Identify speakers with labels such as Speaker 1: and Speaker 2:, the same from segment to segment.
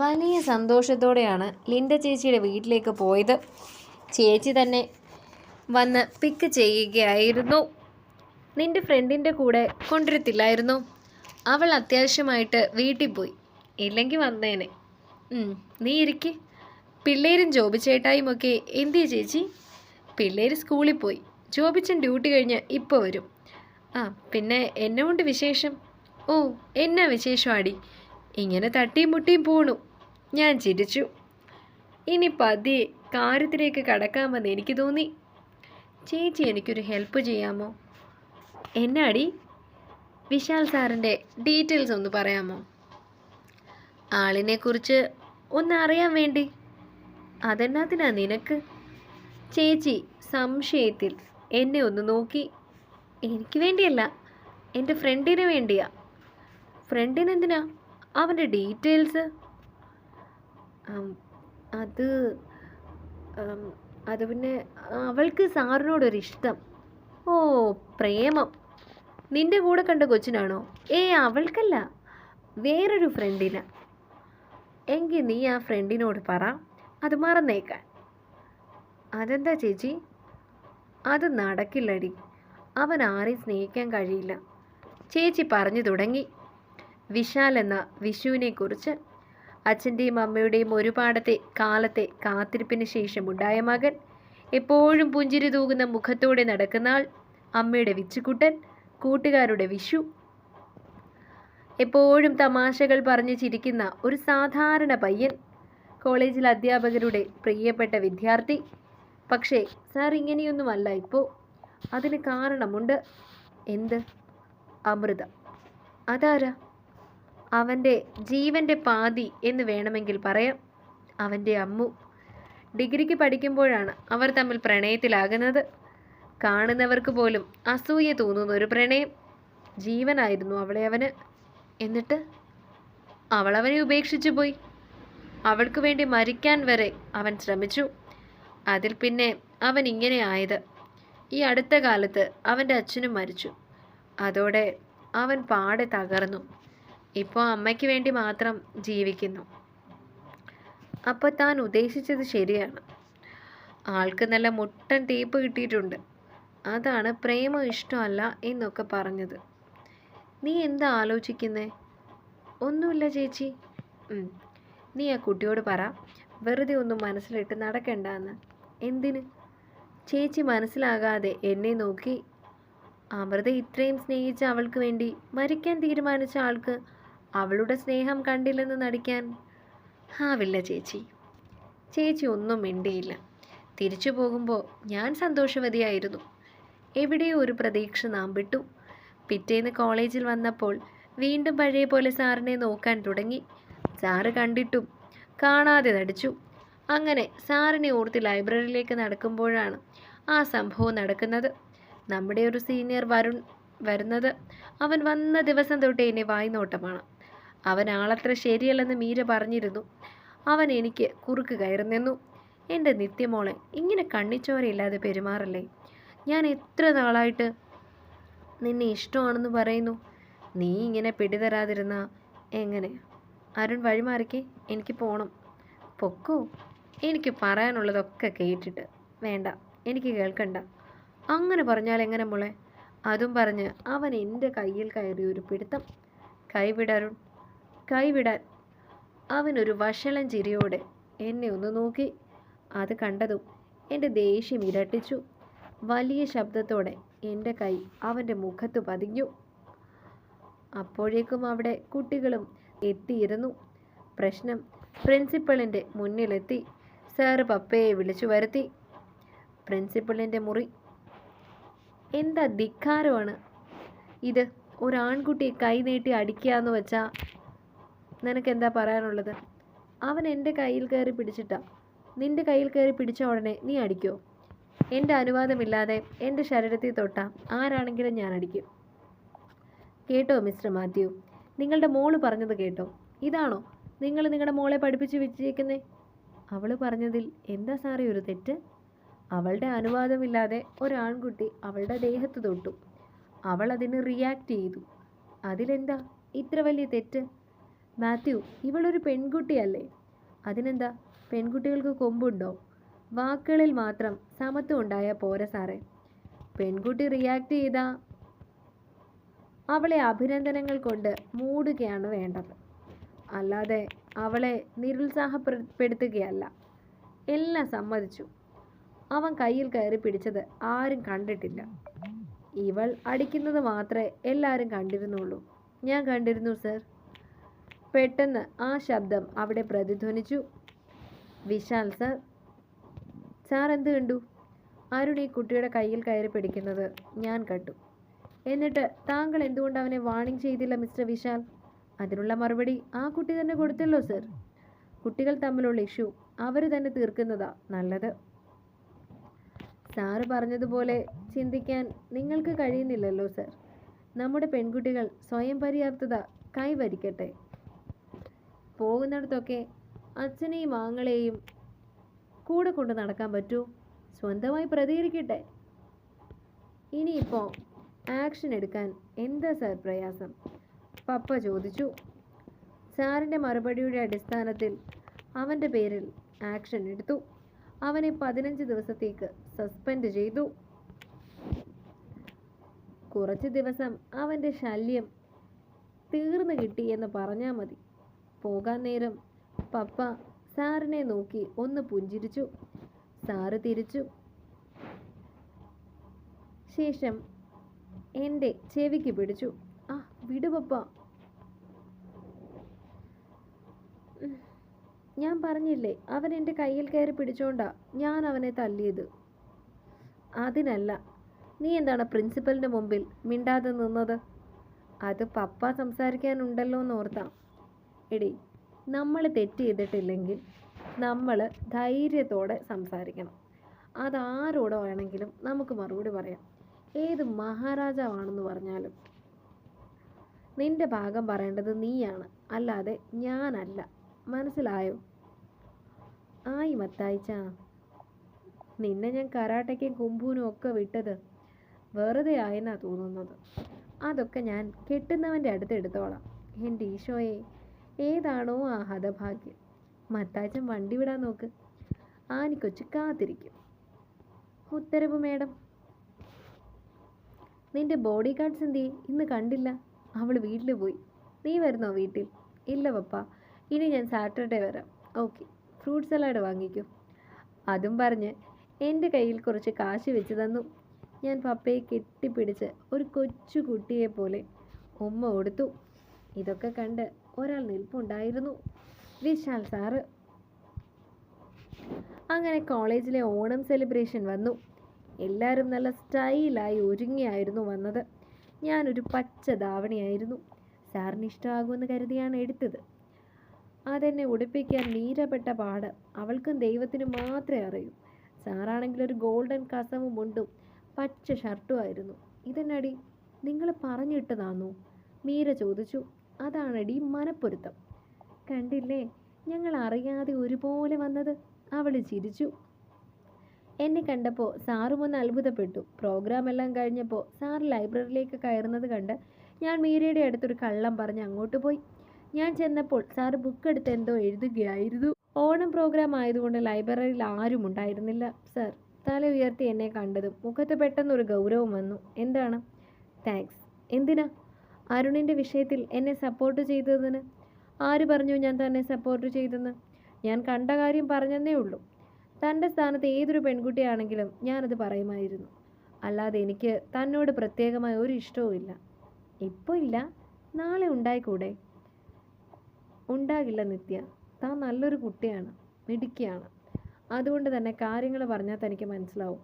Speaker 1: വലിയ സന്തോഷത്തോടെയാണ് ലിൻഡ ചേച്ചിയുടെ വീട്ടിലേക്ക് പോയത്. ചേച്ചി തന്നെ വന്ന് പിക്ക് ചെയ്യുകയായിരുന്നു. നിന്റെ ഫ്രണ്ടിന്റെ കൂടെ കൊണ്ടുവരത്തില്ലായിരുന്നു. അവൾ അത്യാവശ്യമായിട്ട് വീട്ടിൽ പോയി. ഇല്ലെങ്കിൽ വന്നേനെ. നീ ഇരിക്ക്. പിള്ളേരും ജോബി ചേട്ടായും ഒക്കെ എന്തിയ ചേച്ചി? പിള്ളേർ സ്കൂളിൽ പോയി. ജോബിച്ചൻ ഡ്യൂട്ടി കഴിഞ്ഞ് ഇപ്പോൾ വരും. ആ പിന്നെ എന്നെ കൊണ്ട് വിശേഷം? ഓ എന്നാ വിശേഷം ആടി ഇങ്ങനെ തട്ടിയും മുട്ടിയും പോണു. ഞാൻ ചിരിച്ചു. ഇനി പതിയെ കാര്യത്തിലേക്ക് കടക്കാമെന്ന് എനിക്ക് തോന്നി. ചേച്ചി എനിക്കൊരു ഹെൽപ്പ് ചെയ്യാമോ? എന്നാടി? വിശാൽ സാറിന്റെ ഡീറ്റെയിൽസ് ഒന്ന് പറയാമോ? ആളിനെക്കുറിച്ച് ഒന്ന് അറിയാൻ വേണ്ടി. അതെന്നാത്തിനാ നിനക്ക്? ചേച്ചി സംശയത്തിൽ എന്നെ ഒന്ന് നോക്കി. എനിക്ക് വേണ്ടിയല്ല എന്റെ ഫ്രണ്ടിന് വേണ്ടിയാ. ഫ്രണ്ടിനെന്തിനാ അവന്റെ ഡീറ്റെയിൽസ് അത് അത് പിന്നെ അവൾക്ക് സാറിനോടൊരിഷ്ടം. ഓ പ്രേമം. നിന്റെ കൂടെ കണ്ട കൊച്ചിനാണോ? ഏ അവൾക്കല്ല. വേറൊരു ഫ്രണ്ടിന്. എങ്കിൽ നീ ആ ഫ്രണ്ടിനോട് പറ. അത് മറന്നേക്കാൻ. അതെന്താ ചേച്ചി? അത് നടക്കില്ലടി. അവൻ ആരെയും സ്നേഹിക്കാൻ കഴിയില്ല. ചേച്ചി പറഞ്ഞു തുടങ്ങി. വിശാൽ എന്ന വിഷുവിനെക്കുറിച്ച് അച്ഛന്റെയും അമ്മയുടെയും ഒരുപാടത്തെ കാലത്തെ കാത്തിരിപ്പിന് ശേഷം ഉണ്ടായ മകൻ എപ്പോഴും പുഞ്ചിരി തൂകുന്ന മുഖത്തോടെ നടക്കുന്ന ആൾ അമ്മയുടെ വിച്ചുകുട്ടൻ കൂട്ടുകാരുടെ വിഷു. എപ്പോഴും തമാശകൾ പറഞ്ഞ് ചിരിക്കുന്ന ഒരു സാധാരണ പയ്യൻ കോളേജിലെ അധ്യാപകരുടെ പ്രിയപ്പെട്ട വിദ്യാർത്ഥി. പക്ഷേ സാർ ഇങ്ങനെയൊന്നുമല്ല ഇപ്പോൾ അതിന് കാരണമുണ്ട് എന്ത്? അമൃത. അതാരാ? അവന്റെ ജീവന്റെ പാതി എന്ന് വേണമെങ്കിൽ പറയാം. അവന്റെ അമ്മു ഡിഗ്രിക്ക് പഠിക്കുമ്പോഴാണ് അവർ തമ്മിൽ പ്രണയത്തിലാകുന്നത്. കാണുന്നവർക്ക് പോലും അസൂയ തോന്നുന്ന ഒരു പ്രണയം. ജീവനായിരുന്നു അവളെ അവന്. എന്നിട്ട് അവളവനെ ഉപേക്ഷിച്ചു പോയി. അവൾക്ക് വേണ്ടി മരിക്കാൻ വരെ അവൻ ശ്രമിച്ചു. അതിൽ പിന്നെ അവൻ ഇങ്ങനെ ആയത്. ഈ അടുത്ത കാലത്ത് അവന്റെ അച്ഛനും മരിച്ചു. അതോടെ അവൻ പാടെ തകർന്നു. ഇപ്പോൾ അമ്മയ്ക്ക് വേണ്ടി മാത്രം ജീവിക്കുന്നു. അപ്പോൾ താൻ ഉദ്ദേശിച്ചത് ശരിയാണ്. ആൾക്ക് നല്ല മുട്ടൻ ടീപ്പ് കിട്ടിയിട്ടുണ്ട്. അതാണ് പ്രേമം ഇഷ്ടമല്ല എന്നൊക്കെ പറഞ്ഞത്. നീ എന്താ ആലോചിക്കുന്നേ? ഒന്നുമില്ല ചേച്ചി. നീ ആ കുട്ടിയോട് പറ. വെറുതെ ഒന്നും മനസ്സിലിട്ട് നടക്കണ്ട എന്ന് എന്തിന്? ചേച്ചി മനസ്സിലാകാതെ എന്നെ നോക്കി. അമൃത ഇത്രയും സ്നേഹിച്ച അവൾക്ക് വേണ്ടി മരിക്കാൻ തീരുമാനിച്ച ആൾക്ക് അവളുടെ സ്നേഹം കണ്ടില്ലെന്ന് നടിക്കാൻ? ആവില്ല ചേച്ചി. ചേച്ചി ഒന്നും മിണ്ടിയില്ല. തിരിച്ചു പോകുമ്പോൾ ഞാൻ സന്തോഷവതിയായിരുന്നു. എവിടെയോ ഒരു പ്രതീക്ഷ നാം വിട്ടു. പിറ്റേന്ന് കോളേജിൽ വന്നപ്പോൾ വീണ്ടും പഴയ പോലെ സാറിനെ നോക്കാൻ തുടങ്ങി. സാറ് കണ്ടിട്ടും കാണാതെ നടിച്ചു. അങ്ങനെ സാറിനെ ഓർത്ത് ലൈബ്രറിയിലേക്ക് നടക്കുമ്പോഴാണ് ആ സംഭവം നടക്കുന്നത്. നമ്മുടെ ഒരു സീനിയർ വരുൺ വരുന്നത്. അവൻ വന്ന ദിവസം തൊട്ടേ എന്നെ വായ്നോട്ടമാണ്. അവൻ ആളത്ര ശരിയല്ലെന്ന് മീര പറഞ്ഞിരുന്നു. അവൻ എനിക്ക് കുറുക്ക് കയറി നിന്നു. എന്റെ നിത്യമോളെ ഇങ്ങനെ കണ്ണിച്ചോരയില്ലാതെ പെരുമാറല്ലേ? ഞാൻ എത്ര നാളായിട്ട് നിന്നെ ഇഷ്ടമാണെന്ന് പറയുന്നു. നീ ഇങ്ങനെ പിടിതരാതിരുന്ന എങ്ങനെ? അരുൺ വഴിമാറിക്കേ എനിക്ക് പോണം. പൊക്കോ? എനിക്ക് പറയാനുള്ളതൊക്കെ കേട്ടിട്ട് വേണ്ട. എനിക്ക് കേൾക്കണ്ട. അങ്ങനെ പറഞ്ഞാൽ എങ്ങനെ മോളെ? അതും പറഞ്ഞ് അവൻ എന്റെ കയ്യിൽ കയറി ഒരു പിടുത്തം. കൈവിടരുൺ കൈവിടാൻ. അവനൊരു വഷളൻ ചിരിയോടെ എന്നെ ഒന്ന് നോക്കി. അത് കണ്ടതും എന്റെ ദേഷ്യം ഇരട്ടിച്ചു. വലിയ ശബ്ദത്തോടെ എന്റെ കൈ അവന്റെ മുഖത്ത് പതിഞ്ഞു. അപ്പോഴേക്കും അവിടെ കുട്ടികളും എത്തിയിരുന്നു. പ്രശ്നം പ്രിൻസിപ്പളിന്റെ മുന്നിലെത്തി. സാറ് പപ്പയെ വിളിച്ചു വരുത്തി. പ്രിൻസിപ്പളിന്റെ മുറി. എന്താ ധിക്കാരമാണ്? ഇത് ഒരാൺകുട്ടിയെ കൈ നീട്ടി അടിക്കുക എന്ന് വെച്ചാൽ നിനക്ക് എന്താ പറയാനുള്ളത്? അവൻ എന്റെ കയ്യിൽ കയറി പിടിച്ചിട്ടാ. നിന്റെ കയ്യിൽ കയറി പിടിച്ച ഉടനെ നീ അടിക്കോ? എന്റെ അനുവാദമില്ലാതെ എന്റെ ശരീരത്തിൽ തൊട്ട ആരാണെങ്കിലും ഞാൻ അടിക്കും. കേട്ടോ മിസ്റ്റർ മാത്യു. നിങ്ങളുടെ മോൾ പറഞ്ഞത് കേട്ടോ. ഇതാണോ? നിങ്ങൾ നിങ്ങളുടെ മോളെ പഠിപ്പിച്ച് വെച്ചേക്കുന്നേ അവൾ പറഞ്ഞതിൽ എന്താ സാറേ ഒരു തെറ്റ്? അവളുടെ അനുവാദമില്ലാതെ ഒരാൺകുട്ടി അവളുടെ ദേഹത്ത് തൊട്ടു. അവൾ അതിന് റിയാക്ട് ചെയ്തു. അതിലെന്താ? ഇത്ര വലിയ തെറ്റ്? മാത്യു ഇവളൊരു പെൺകുട്ടിയല്ലേ? അതിനെന്താ? പെൺകുട്ടികൾക്ക് കൊമ്പുണ്ടോ? വാക്കുകളിൽ മാത്രം സമത്വം ഉണ്ടായ പോര സാറേ. പെൺകുട്ടി റിയാക്ട് ചെയ്താ അവളെ അഭിനന്ദനങ്ങൾ കൊണ്ട് മൂടുകയാണ് വേണ്ടത്. അല്ലാതെ അവളെ നിരുത്സാഹപ്പെടുത്തുകയല്ല. എല്ലാം സമ്മതിച്ചു. അവൻ കയ്യിൽ കയറി പിടിച്ചത് ആരും കണ്ടിട്ടില്ല. ഇവൾ അടിക്കുന്നത് മാത്രമേ എല്ലാവരും കണ്ടിരുന്നുള്ളൂ. ഞാൻ കണ്ടിരുന്നു സർ. പെട്ടെന്ന് ആ ശബ്ദം അവിടെ പ്രതിധ്വനിച്ചു. വിശാൽ സർ സാർ എന്ത് കണ്ടു? അരുൺ ഈ കുട്ടിയുടെ കയ്യിൽ കയറി പിടിക്കുന്നത്? ഞാൻ കണ്ടു. എന്നിട്ട് താങ്കൾ എന്തുകൊണ്ട് അവനെ വാണിംഗ് ചെയ്തില്ല മിസ്റ്റർ വിശാൽ? അതിനുള്ള മറുപടി ആ കുട്ടി തന്നെ കൊടുത്തല്ലോ സർ. കുട്ടികൾ തമ്മിലുള്ള ഇഷ്യൂ അവർ തന്നെ തീർക്കുന്നതാ നല്ലത്. സാറ് പറഞ്ഞതുപോലെ ചിന്തിക്കാൻ നിങ്ങൾക്ക് കഴിയുന്നില്ലല്ലോ സർ. നമ്മുടെ പെൺകുട്ടികൾ സ്വയം പര്യാപ്തത കൈവരിക്കട്ടെ. പോകുന്നിടത്തൊക്കെ അച്ഛനെയും ആങ്ങളെയും കൂടെ കൊണ്ട് നടക്കാൻ പറ്റൂ? സ്വന്തമായി പ്രതികരിക്കട്ടെ. ഇനിയിപ്പോൾ ആക്ഷൻ എടുക്കാൻ എന്താ സാർ പ്രയാസം? പപ്പ ചോദിച്ചു. സാറിന്റെ മറുപടിയുടെ അടിസ്ഥാനത്തിൽ അവന്റെ പേരിൽ ആക്ഷൻ എടുത്തു. അവനെ പതിനഞ്ച് ദിവസത്തേക്ക് സസ്പെൻഡ് ചെയ്തു. കുറച്ച് ദിവസം അവന്റെ ശല്യം തീർന്നു കിട്ടി എന്ന് പറഞ്ഞാൽ മതി. പോകാൻ നേരം പപ്പ സാറിനെ നോക്കി ഒന്ന് പുഞ്ചിരിച്ചു. സാറ് തിരിച്ചു. ശേഷം എന്റെ ചെവിക്ക് പിടിച്ചു. ആ വിടു പപ്പ. ഞാൻ പറഞ്ഞില്ലേ അവൻ എന്റെ കയ്യിൽ കയറി പിടിച്ചോണ്ടാ ഞാൻ അവനെ തല്ലിയത്. അതിനല്ല നീ എന്താണ് പ്രിൻസിപ്പലിന്റെ മുമ്പിൽ മിണ്ടാതെ നിന്നത്? അത് പപ്പ സംസാരിക്കാനുണ്ടല്ലോ എന്ന് ഓർത്താ. എടി നമ്മൾ തെറ്റ് ചെയ്തിട്ടില്ലെങ്കിൽ നമ്മൾ ധൈര്യത്തോടെ സംസാരിക്കണം. അതാരോട് വേണമെങ്കിലും നമുക്ക് മറുപടി പറയാം. ഏത് മഹാരാജാവാണെന്ന് പറഞ്ഞാലും നിന്റെ ഭാഗം പറയേണ്ടത് നീയാണ്. അല്ലാതെ ഞാനല്ല. മനസ്സിലായോ? ആയി മത്തായിച്ച. നിന്നെ ഞാൻ കരാട്ടയ്ക്കും കുമ്പൂനും ഒക്കെ വിട്ടത് വെറുതെ ആയെന്നാ തോന്നുന്നത്. അതൊക്കെ ഞാൻ കെട്ടുന്നവന്റെ അടുത്ത് എടുത്തോളാം. എന്റെ ഈശോയെ ഏതാണോ ആ ഹതഭാഗ്യം. മത്താച്ചൻ വണ്ടി വിടാൻ നോക്ക്. ആനിക്കൊച്ചു കാത്തിരിക്കും. ഉത്തരവ് മേഡം. നിന്റെ ബോഡി ഗാർഡ്സ് എന്തി ഇന്ന് കണ്ടില്ല. അവൾ വീട്ടിൽ പോയി. നീ വരുന്നോ വീട്ടിൽ? ഇല്ല പപ്പ. ഇനി ഞാൻ സാറ്റർഡേ വരാം. ഓക്കെ. ഫ്രൂട്ട് സലാഡ് വാങ്ങിക്കും. അതും പറഞ്ഞ് എന്റെ കയ്യിൽ കുറച്ച് കാശ് വെച്ച് തന്നു. ഞാൻ പപ്പയെ കെട്ടിപ്പിടിച്ച് ഒരു കൊച്ചു കുട്ടിയെ പോലെ ഉമ്മ കൊടുത്തു. ഇതൊക്കെ കണ്ട് ഒരാൾ നിൽപ്പുണ്ടായിരുന്നു. വിശാൽ സാറ് അങ്ങനെ കോളേജിലെ ഓണം സെലിബ്രേഷൻ വന്നു. എല്ലാവരും നല്ല സ്റ്റൈലായി ഒരുങ്ങിയായിരുന്നു വന്നത്. ഞാനൊരു പച്ച ധാവണിയായിരുന്നു. സാറിന് ഇഷ്ടമാകുമെന്ന് കരുതിയാണ് എടുത്തത്. അതെന്നെ ഉടുപ്പിക്കാൻ നീരപ്പെട്ട പാട് അവൾക്കും ദൈവത്തിന് മാത്രമേ അറിയൂ. സാറാണെങ്കിൽ ഒരു ഗോൾഡൻ കസവും മുണ്ടും പച്ച ഷർട്ടുമായിരുന്നു ഇതെന്നടി? നിങ്ങൾ പറഞ്ഞിട്ടതാണോ മീര ചോദിച്ചു. അതാണടി മനപ്പൊരുത്തം. കണ്ടില്ലേ? ഞങ്ങൾ അറിയാതെ ഒരുപോലെ വന്നത്. അവൾ ചിരിച്ചു. എന്നെ കണ്ടപ്പോൾ സാറും ഒന്ന് അത്ഭുതപ്പെട്ടു. പ്രോഗ്രാം എല്ലാം കഴിഞ്ഞപ്പോൾ സാർ ലൈബ്രറിയിലേക്ക് കയറുന്നത് കണ്ട് ഞാൻ മീരയുടെ അടുത്തൊരു കള്ളം പറഞ്ഞ് അങ്ങോട്ട് പോയി. ഞാൻ ചെന്നപ്പോൾ സാർ ബുക്ക് എടുത്ത് എന്തോ എഴുതുകയായിരുന്നു. ഓണം പ്രോഗ്രാം ആയതുകൊണ്ട് ലൈബ്രറിയിൽ ആരും ഉണ്ടായിരുന്നില്ല. സാർ തല ഉയർത്തി എന്നെ കണ്ടതും മുഖത്ത് പെട്ടെന്നൊരു ഗൗരവം വന്നു. എന്താണ്? താങ്ക്സ്. എന്തിനാ? അരുണിന്റെ വിഷയത്തിൽ എന്നെ സപ്പോർട്ട് ചെയ്തതിന്? ആര് പറഞ്ഞു ഞാൻ തന്നെ സപ്പോർട്ട് ചെയ്തെന്ന്? ഞാൻ കണ്ട കാര്യം പറഞ്ഞെന്നേ ഉള്ളൂ. തന്റെ സ്ഥാനത്ത് ഏതൊരു പെൺകുട്ടിയാണെങ്കിലും ഞാനത് പറയുമായിരുന്നു. അല്ലാതെ എനിക്ക് തന്നോട് പ്രത്യേകമായ ഒരു ഇഷ്ടവും ഇല്ല. ഇപ്പോൾ ഇല്ല. നാളെ ഉണ്ടായിക്കൂടെ? ഉണ്ടാകില്ല നിത്യ. താൻ നല്ലൊരു കുട്ടിയാണ്. മിടുക്കിയാണ്. അതുകൊണ്ട് തന്നെ കാര്യങ്ങൾ പറഞ്ഞാൽ തനിക്ക് മനസ്സിലാവും.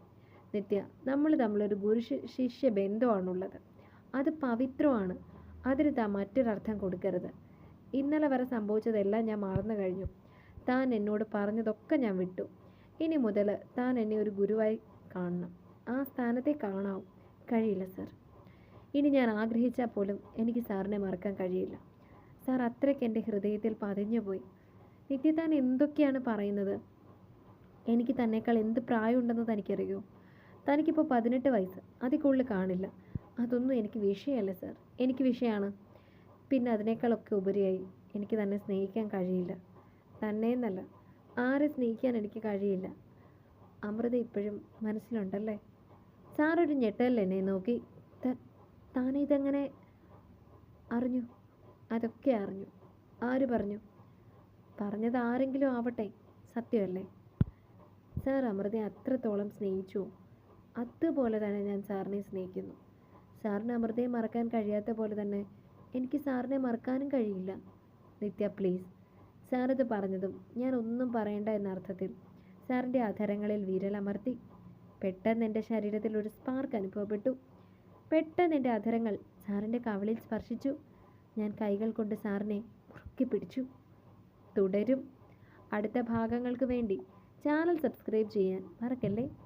Speaker 1: നിത്യ നമ്മൾ തമ്മിലൊരു ഗുരു ശിഷ്യ ബന്ധമാണുള്ളത്. അത് പവിത്രമാണ്. അതിന് താൻ മറ്റൊരർത്ഥം കൊടുക്കരുത്. ഇന്നലെ വരെ സംഭവിച്ചതെല്ലാം ഞാൻ മറന്നു കഴിഞ്ഞു. താൻ എന്നോട് പറഞ്ഞതൊക്കെ ഞാൻ വിട്ടു. ഇനി മുതൽ താൻ എന്നെ ഒരു ഗുരുവായി കാണണം. ആ സ്ഥാനത്തെ കാണാവും. കഴിയില്ല സർ. ഇനി ഞാൻ ആഗ്രഹിച്ചാൽ പോലും എനിക്ക് സാറിനെ മറക്കാൻ കഴിയില്ല. സാർ അത്രയ്ക്ക് എന്റെ ഹൃദയത്തിൽ പതിഞ്ഞുപോയി. നിത്യ താൻ എന്തൊക്കെയാണ് പറയുന്നത്? എനിക്ക് തന്നേക്കാൾ എന്ത് പ്രായമുണ്ടെന്ന് തനിക്കറിയോ? തനിക്കിപ്പോൾ പതിനെട്ട് വയസ്സ്. അതിൽ കൂടുതൽ കാണില്ല. അതൊന്നും എനിക്ക് വിഷയമല്ല സാർ. എനിക്ക് വിഷയമാണ്. പിന്നെ അതിനേക്കാളൊക്കെ ഉപരിയായി എനിക്ക് തന്നെ സ്നേഹിക്കാൻ കഴിയില്ല. തന്നെ എന്നല്ല ആരെ സ്നേഹിക്കാൻ എനിക്ക് കഴിയില്ല. അമൃത ഇപ്പോഴും മനസ്സിലുണ്ടല്ലേ? സാറൊരു ഞെട്ടല്ലേ എന്നെ നോക്കി? "ത- താനിതെങ്ങനെ അറിഞ്ഞു? അതൊക്കെ അറിഞ്ഞു. ആര് പറഞ്ഞു? പറഞ്ഞത് ആരെങ്കിലും ആവട്ടെ സത്യമല്ലേ? സാർ അമൃതയെ അത്രത്തോളം സ്നേഹിച്ചു. അതുപോലെ തന്നെ ഞാൻ സാറിനെ സ്നേഹിക്കുന്നു. സാറിന് അമൃതയെ മറക്കാൻ കഴിയാത്ത പോലെ തന്നെ എനിക്ക് സാറിനെ മറക്കാനും കഴിയില്ല. നിത്യ പ്ലീസ്. സാറിത് പറഞ്ഞതും ഞാൻ ഒന്നും പറയണ്ട എന്ന അർത്ഥത്തിൽ സാറിന്റെ അധരങ്ങളിൽ വിരലമർത്തി പെട്ടെന്ന് എന്റെ ശരീരത്തിൽ ഒരു സ്പാർക്ക് അനുഭവപ്പെട്ടു. പെട്ടെന്ന് എന്റെ അധരങ്ങൾ സാറിന്റെ കവളിൽ സ്പർശിച്ചു. ഞാൻ കൈകൾ കൊണ്ട് സാറിനെ മുറുക്കി പിടിച്ചു. തുടരും. അടുത്ത ഭാഗങ്ങൾക്ക് വേണ്ടി ചാനൽ സബ്സ്ക്രൈബ് ചെയ്യാൻ മറക്കല്ലേ?